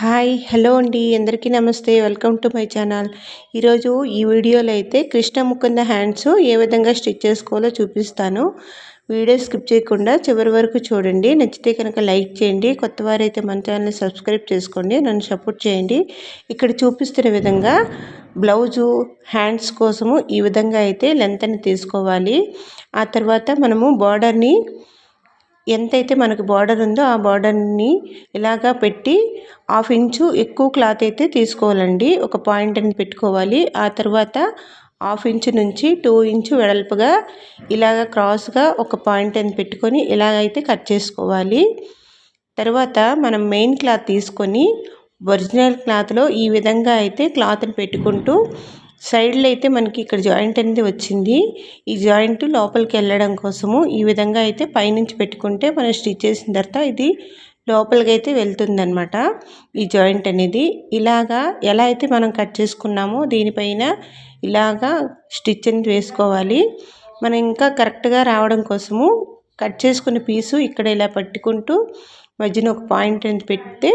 Hi hello అండి. అందరికీ నమస్తే. Welcome to my channel. ఈరోజు ఈ వీడియోలో అయితే కృష్ణ ముకుంద హ్యాండ్స్ ఏ విధంగా స్టిచ్ చేసుకోవాలో చూపిస్తాను. వీడియో స్కిప్ చేయకుండా చివరి వరకు చూడండి. నచ్చితే కనుక లైక్ చేయండి. కొత్త వారైతే మన ఛానల్ని సబ్స్క్రైబ్ చేసుకోండి. నన్ను సపోర్ట్ చేయండి. ఇక్కడ చూపిస్తున్న విధంగా బ్లౌజు హ్యాండ్స్ కోసము ఈ విధంగా అయితే లెంత్ అని తీసుకోవాలి. ఆ తర్వాత మనము బార్డర్ని ఎంతైతే మనకు బార్డర్ ఉందో ఆ బార్డర్ని ఇలాగా పెట్టి హాఫ్ ఇంచు ఎక్కువ క్లాత్ అయితే తీసుకోవాలండి. ఒక పాయింట్ అని పెట్టుకోవాలి. ఆ తర్వాత హాఫ్ ఇంచు నుంచి టూ ఇంచు వెడల్పుగా ఇలాగ క్రాస్గా ఒక పాయింట్ అని పెట్టుకొని ఇలాగైతే కట్ చేసుకోవాలి. తర్వాత మనం మెయిన్ క్లాత్ తీసుకొని ఒరిజినల్ క్లాత్లో ఈ విధంగా అయితే క్లాత్ని పెట్టుకుంటూ సైడ్లో అయితే మనకి ఇక్కడ జాయింట్ అనేది వచ్చింది. ఈ జాయింట్ లోపలికి వెళ్ళడం కోసము ఈ విధంగా అయితే పైనుంచి పెట్టుకుంటే మనం స్టిచ్ చేసిన తర్వాత ఇది లోపలికి అయితే వెళ్తుందనమాట ఈ జాయింట్ అనేది. ఇలాగా ఎలా అయితే మనం కట్ చేసుకున్నామో దీనిపైన ఇలాగా స్టిచ్ అనేది వేసుకోవాలి. మనం ఇంకా కరెక్ట్గా రావడం కోసము కట్ చేసుకున్న పీసు ఇక్కడ ఇలా పట్టుకుంటూ మధ్యన ఒక పాయింట్ అనేది పెడితే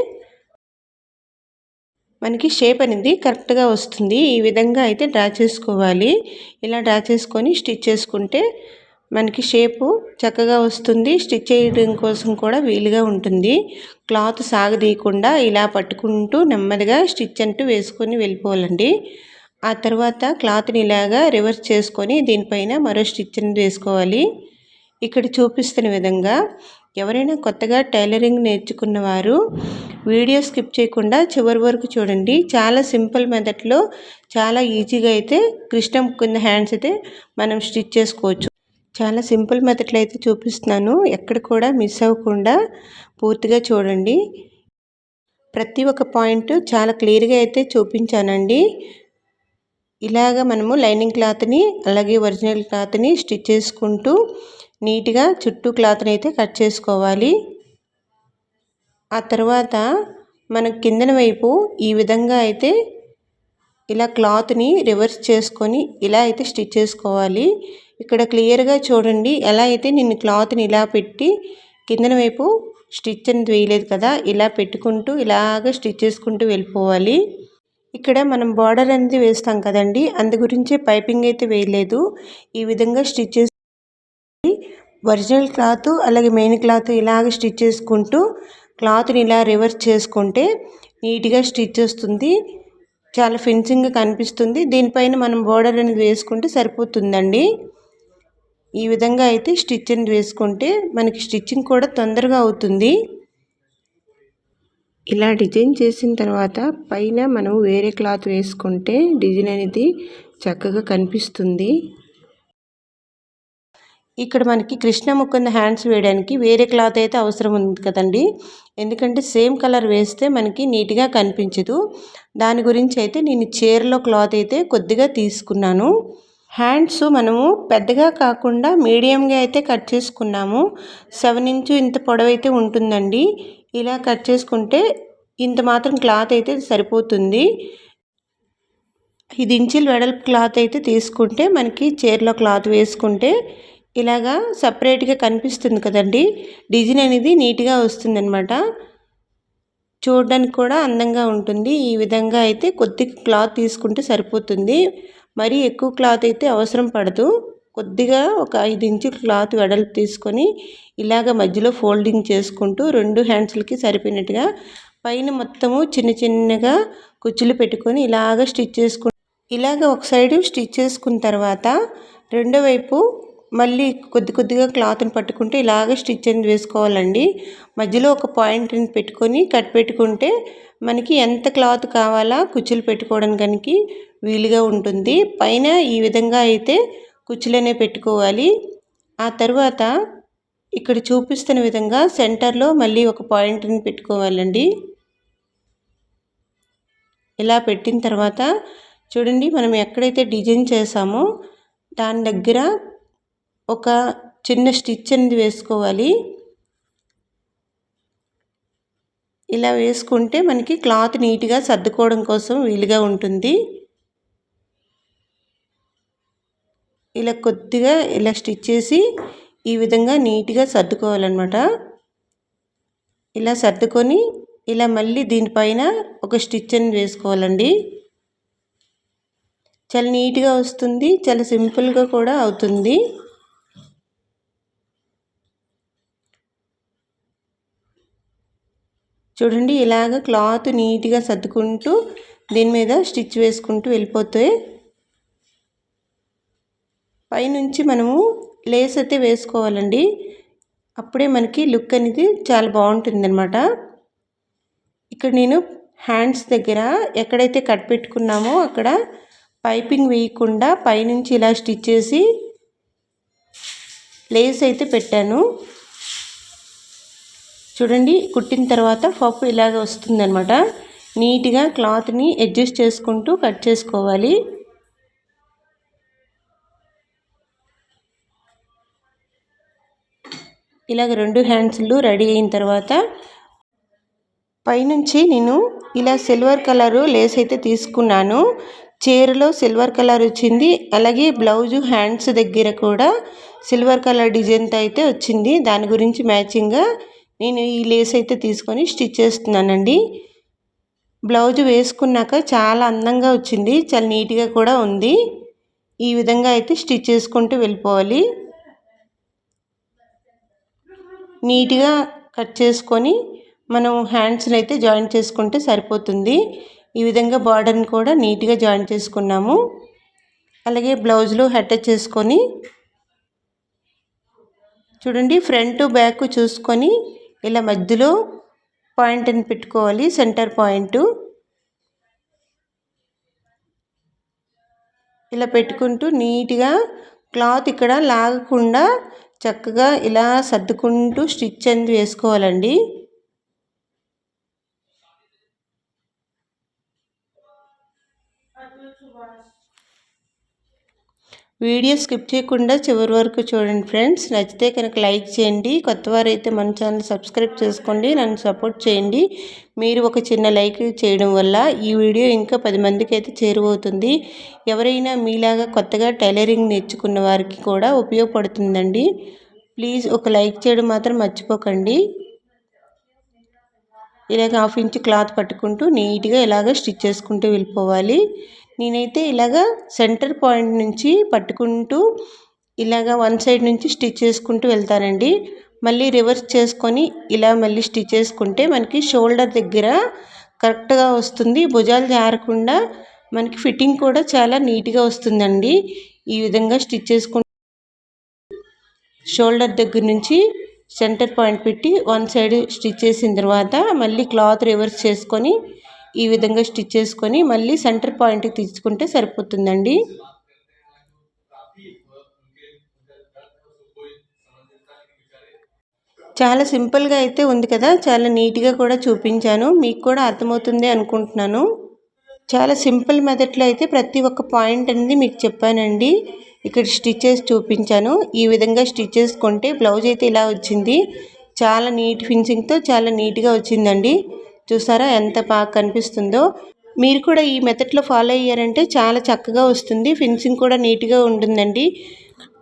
మనకి షేప్ అనేది కరెక్ట్గా వస్తుంది. ఈ విధంగా అయితే డ్రా చేసుకోవాలి. ఇలా డ్రా చేసుకొని స్టిచ్ చేసుకుంటే మనకి షేపు చక్కగా వస్తుంది. స్టిచ్ చేయడం కోసం కూడా వీలుగా ఉంటుంది. క్లాత్ సాగదీయకుండా ఇలా పట్టుకుంటూ నెమ్మదిగా స్టిచ్ అంటూ వేసుకొని వెళ్ళిపోవాలండి. ఆ తర్వాత క్లాత్ని ఇలాగా రివర్స్ చేసుకొని దీనిపైన మరో స్టిచ్ అనేది వేసుకోవాలి. ఇక్కడ చూపిస్తున్న విధంగా ఎవరైనా కొత్తగా టైలరింగ్ నేర్చుకున్న వారు వీడియో స్కిప్ చేయకుండా చివరి వరకు చూడండి. చాలా సింపుల్ మెథడ్లో చాలా ఈజీగా అయితే కృష్ణ కింద హ్యాండ్స్ అయితే మనం స్టిచ్ చేసుకోవచ్చు. చాలా సింపుల్ మెథడ్లో అయితే చూపిస్తున్నాను. ఎక్కడ కూడా మిస్ అవ్వకుండా పూర్తిగా చూడండి. ప్రతి ఒక్క పాయింట్ చాలా క్లియర్గా అయితే చూపించానండి. ఇలాగ మనము లైనింగ్ క్లాత్ని అలాగే ఒరిజినల్ క్లాత్ని స్టిచ్ చేసుకుంటూ నీట్గా చుట్టూ క్లాత్ని అయితే కట్ చేసుకోవాలి. ఆ తర్వాత మన కిందన వైపు ఈ విధంగా అయితే ఇలా క్లాత్ని రివర్స్ చేసుకొని ఇలా అయితే స్టిచ్ చేసుకోవాలి. ఇక్కడ క్లియర్గా చూడండి ఎలా అయితే నేను క్లాత్ని ఇలా పెట్టి కిందన వైపు స్టిచ్ అనేది వేయలేదు కదా ఇలా పెట్టుకుంటూ ఇలాగ స్టిచ్ చేసుకుంటూ వెళ్ళిపోవాలి. ఇక్కడ మనం బార్డర్ అనేది వేస్తాం కదండి అందు గురించి పైపింగ్ అయితే వేయలేదు. ఈ విధంగా స్టిచ్ ఒరిజినల్ క్లాత్ అలాగే మెయిన్ క్లాత్ ఇలాగ స్టిచ్ చేసుకుంటూ క్లాత్ని ఇలా రివర్స్ చేసుకుంటే నీట్గా స్టిచ్ వస్తుంది. చాలా ఫినిషింగ్గా కనిపిస్తుంది. దీనిపైన మనం బోర్డర్ అనేది వేసుకుంటే సరిపోతుందండి. ఈ విధంగా అయితే స్టిచ్ అనేది వేసుకుంటే మనకి స్టిచ్చింగ్ కూడా తొందరగా అవుతుంది. ఇలా డిజైన్ చేసిన తర్వాత పైన మనం వేరే క్లాత్ వేసుకుంటే డిజైన్ అనేది చక్కగా కనిపిస్తుంది. ఇక్కడ మనకి కృష్ణ ముకుంద హ్యాండ్స్ వేయడానికి వేరే క్లాత్ అయితే అవసరం ఉంది కదండి. ఎందుకంటే సేమ్ కలర్ వేస్తే మనకి నీట్గా కనిపించదు. దాని గురించి అయితే నేను చీరలో క్లాత్ అయితే కొద్దిగా తీసుకున్నాను. హ్యాండ్స్ మనము పెద్దగా కాకుండా మీడియంగా అయితే కట్ చేసుకున్నాము. సెవెన్ ఇంచు ఇంత పొడవైతే ఉంటుందండి. ఇలా కట్ చేసుకుంటే ఇంత మాత్రం క్లాత్ అయితే సరిపోతుంది. ఐదు ఇంచులు వెడల్పు క్లాత్ అయితే తీసుకుంటే మనకి చీరలో క్లాత్ వేసుకుంటే ఇలాగా సపరేట్గా కనిపిస్తుంది కదండి. డిజైన్ అనేది నీట్గా వస్తుంది అనమాట చూడడానికి కూడా అందంగా ఉంటుంది. ఈ విధంగా అయితే కొద్దిగా క్లాత్ తీసుకుంటే సరిపోతుంది. మరీ ఎక్కువ క్లాత్ అయితే అవసరం పడదు. కొద్దిగా ఒక ఐదు ఇంచుల క్లాత్ వెడల్పు తీసుకొని ఇలాగ మధ్యలో ఫోల్డింగ్ చేసుకుంటూ రెండు హ్యాండ్స్లకి సరిపోయినట్టుగా పైన మొత్తము చిన్న చిన్నగా కుచ్చులు పెట్టుకొని ఇలాగ స్టిచ్ చేసుకు ఇలాగ ఒక సైడు స్టిచ్ చేసుకున్న తర్వాత రెండో వైపు మళ్ళీ కొద్ది కొద్దిగా క్లాత్ని పట్టుకుంటే ఇలాగ స్టిచ్ అనేది వేసుకోవాలండి. మధ్యలో ఒక పాయింట్ని పెట్టుకొని కట్ పెట్టుకుంటే మనకి ఎంత క్లాత్ కావాలా కుచ్చులు పెట్టుకోవడానికి వీలుగా ఉంటుంది. పైన ఈ విధంగా అయితే కుచ్చులనే పెట్టుకోవాలి. ఆ తర్వాత ఇక్కడ చూపిస్తున్న విధంగా సెంటర్లో మళ్ళీ ఒక పాయింట్ని పెట్టుకోవాలండి. ఇలా పెట్టిన తర్వాత చూడండి మనం ఎక్కడైతే డిజైన్ చేసామో దాని దగ్గర ఒక చిన్న స్టిచ్ అనేది వేసుకోవాలి. ఇలా వేసుకుంటే మనకి క్లాత్ నీట్గా సర్దుకోవడం కోసం వీలుగా ఉంటుంది. ఇలా కొద్దిగా ఇలా స్టిచ్ చేసి ఈ విధంగా నీట్గా సర్దుకోవాలన్నమాట. ఇలా సర్దుకొని ఇలా మళ్ళీ దీనిపైన ఒక స్టిచ్ అని వేసుకోవాలండి. చాలా నీట్గా వస్తుంది చాలా సింపుల్గా కూడా అవుతుంది. చూడండి ఇలాగ క్లాత్ నీట్గా సర్దుకుంటూ దీని మీద స్టిచ్ వేసుకుంటూ వెళ్ళిపోతే పైనుంచి మనము లేస్ అయితే వేసుకోవాలండి. అప్పుడే మనకి లుక్ అనేది చాలా బాగుంటుంది అనమాట ఇక్కడ నేను హ్యాండ్స్ దగ్గర ఎక్కడైతే కట్ పెట్టుకున్నామో అక్కడ పైపింగ్ వేయకుండా పైనుంచి ఇలా స్టిచ్ చేసి లేస్ అయితే పెట్టాను. చూడండి కుట్టిన తర్వాత పప్పు ఇలాగ వస్తుందనమాట నీట్గా క్లాత్ని అడ్జస్ట్ చేసుకుంటూ కట్ చేసుకోవాలి. ఇలాగ రెండు హ్యాండ్స్లు రెడీ అయిన తర్వాత పైనుంచి నేను ఇలా సిల్వర్ కలరు లేస్ అయితే తీసుకున్నాను. చీరలో సిల్వర్ కలర్ వచ్చింది. అలాగే బ్లౌజు హ్యాండ్స్ దగ్గర కూడా సిల్వర్ కలర్ డిజైన్తో అయితే వచ్చింది. దాని గురించి మ్యాచింగ్గా నేను ఈ లేస్ అయితే తీసుకొని స్టిచ్ చేస్తున్నానండి. బ్లౌజ్ వేసుకున్నాక చాలా అందంగా వచ్చింది. చాలా నీట్గా కూడా ఉంది. ఈ విధంగా అయితే స్టిచ్ చేసుకుంటూ వెళ్ళిపోవాలి. నీట్గా కట్ చేసుకొని మనం హ్యాండ్స్ని అయితే జాయిన్ చేసుకుంటే సరిపోతుంది. ఈ విధంగా బార్డర్ని కూడా నీట్గా జాయిన్ చేసుకున్నాము. అలాగే బ్లౌజ్లో అటాచ్ చేసుకొని చూడండి ఫ్రంట్ బ్యాక్ చూసుకొని ఇలా మధ్యలో పాయింట్ని పెట్టుకోవాలి సెంటర్ పాయింట్. ఇలా పెట్టుకుంటూ నీట్గా క్లాత్ ఇక్కడ లాగకుండా చక్కగా ఇలా సర్దుకుంటూ స్టిచ్ అనేది వేసుకోవాలండి. వీడియో స్కిప్ చేయకుండా చివరి వరకు చూడండి ఫ్రెండ్స్. నచ్చితే కనుక లైక్ చేయండి. కొత్త వారైతే మన ఛానల్ సబ్స్క్రైబ్ చేసుకోండి. నన్ను సపోర్ట్ చేయండి. మీరు ఒక చిన్న లైక్ చేయడం వల్ల ఈ వీడియో ఇంకా పది మందికి అయితే చేరువవుతుంది. ఎవరైనా మీలాగా కొత్తగా టైలరింగ్ నేర్చుకున్న వారికి కూడా ఉపయోగపడుతుందండి. ప్లీజ్ ఒక లైక్ చేయడం మాత్రం మర్చిపోకండి. ఇలాగ హాఫ్ ఇంచ్ క్లాత్ పట్టుకుంటూ నీట్గా ఇలాగ స్టిచ్ చేసుకుంటూ వెళ్ళిపోవాలి. నేనైతే ఇలాగ సెంటర్ పాయింట్ నుంచి పట్టుకుంటూ ఇలాగ వన్ సైడ్ నుంచి స్టిచ్ చేసుకుంటూ వెళ్తానండి. మళ్ళీ రివర్స్ చేసుకొని ఇలా మళ్ళీ స్టిచ్ చేసుకుంటే మనకి షోల్డర్ దగ్గర కరెక్ట్గా వస్తుంది. భుజాలు జారకుండా మనకి ఫిట్టింగ్ కూడా చాలా నీట్గా వస్తుందండి. ఈ విధంగా స్టిచ్ చేసుకుంటే షోల్డర్ దగ్గర నుంచి సెంటర్ పాయింట్ పెట్టి వన్ సైడ్ స్టిచ్ చేసిన తర్వాత మళ్ళీ క్లాత్ రివర్స్ చేసుకొని ఈ విధంగా స్టిచ్ చేసుకొని మళ్ళీ సెంటర్ పాయింట్కి తీసుకుంటే సరిపోతుందండి. చాలా సింపుల్గా అయితే ఉంది కదా చాలా నీట్గా కూడా చూపించాను. మీకు కూడా అర్థమవుతుంది అనుకుంటున్నాను. చాలా సింపుల్ మెథడ్లో అయితే ప్రతి ఒక్క పాయింట్ అనేది మీకు చెప్పానండి. ఇక్కడ స్టిచ్చెస్ చూపించాను. ఈ విధంగా స్టిచ్ చేసుకుంటే బ్లౌజ్ అయితే ఇలా వచ్చింది. చాలా నీట్ ఫినిషింగ్తో చాలా నీట్గా వచ్చిందండి. చూసారా ఎంత బాగా కనిపిస్తుందో? మీరు కూడా ఈ మెథడ్లో ఫాలో అయ్యారంటే చాలా చక్కగా వస్తుంది. ఫినిషింగ్ కూడా నీట్గా ఉంటుందండి.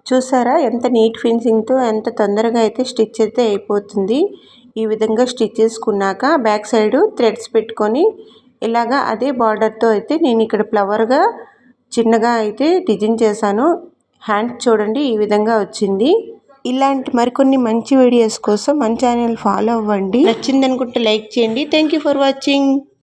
చూసారా ఎంత నీట్ ఫినిషింగ్తో ఎంత తొందరగా అయితే స్టిచ్ అయితే అయిపోతుంది. ఈ విధంగా స్టిచ్ చేసుకున్నాక బ్యాక్ సైడ్ థ్రెడ్స్ పెట్టుకొని ఇలాగా అదే బార్డర్తో అయితే నేను ఇక్కడ ఫ్లవర్గా చిన్నగా అయితే డిజైన్ చేశాను. హ్యాండ్ చూడండి ఈ విధంగా వచ్చింది. ఇలాంటి మరికొన్ని మంచి వీడియోస్ కోసం మన ఛానల్ ఫాలో అవ్వండి. నచ్చింది అనుకుంటే లైక్ చేయండి. Thank you for watching